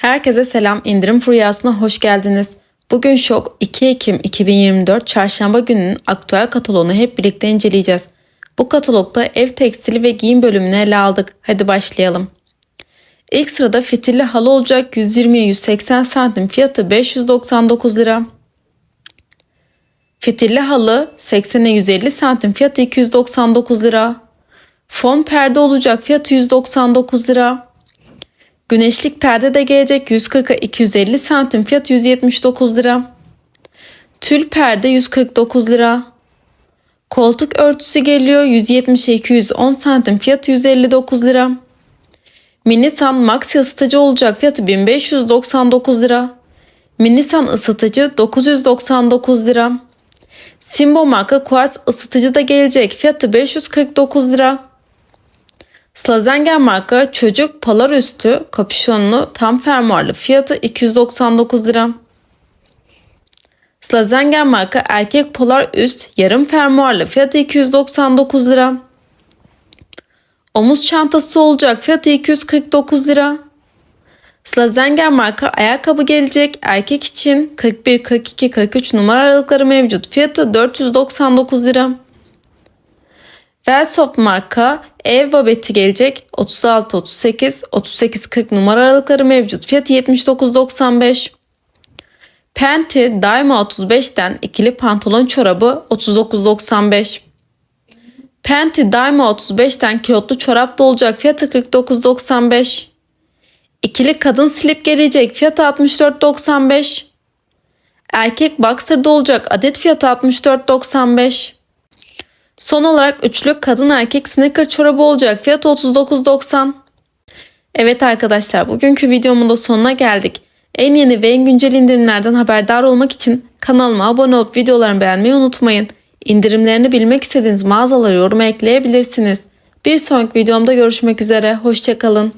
Herkese selam. İndirim furyasına hoş geldiniz. Bugün şok 2 Ekim 2024 Çarşamba gününün aktüel kataloğunu hep birlikte inceleyeceğiz. Bu katalogda ev tekstili ve giyim bölümünü ele aldık. Hadi başlayalım. İlk sırada fitilli halı olacak 120'ye 180 santim fiyatı 599 lira. Fitilli halı 80'e 150 santim fiyatı 299 lira. Fon perde olacak fiyatı 199 lira. Güneşlik perde de gelecek 140'a 250 santim fiyat 179 lira. Tül perde 149 lira. Koltuk örtüsü geliyor 170'e 210 santim fiyat 159 lira. Minisan Maxi ısıtıcı olacak fiyatı 1599 lira. Minisan ısıtıcı 999 lira. Simbo marka kuartz ısıtıcı da gelecek fiyatı 549 lira. Slazenger marka çocuk polar üstü kapüşonlu tam fermuarlı fiyatı 299 lira. Slazenger marka erkek polar üst yarım fermuarlı fiyatı 299 lira. Omuz çantası olacak fiyatı 249 lira. Slazenger marka ayakkabı gelecek erkek için 41, 42, 43 numara aralıkları mevcut fiyatı 499 lira. Velsoft marka ev babeti gelecek 36 38 38 40 numara aralıkları mevcut. Fiyatı 79.95. Penti Daima 35'ten ikili pantolon çorabı 39.95. Penti Daima 35'ten kilotlu çorap da olacak. Fiyatı 49.95. İkili kadın slip gelecek. Fiyatı 64.95. Erkek boxer da olacak. Adet fiyatı 64.95. Son olarak üçlü kadın erkek sneaker çorabı olacak. Fiyatı 39.90. Evet arkadaşlar bugünkü videomun da sonuna geldik. En yeni ve en güncel indirimlerden haberdar olmak için kanalıma abone olup videolarımı beğenmeyi unutmayın. İndirimlerini bilmek istediğiniz mağazaları yoruma ekleyebilirsiniz. Bir sonraki videomda görüşmek üzere. Hoşçakalın.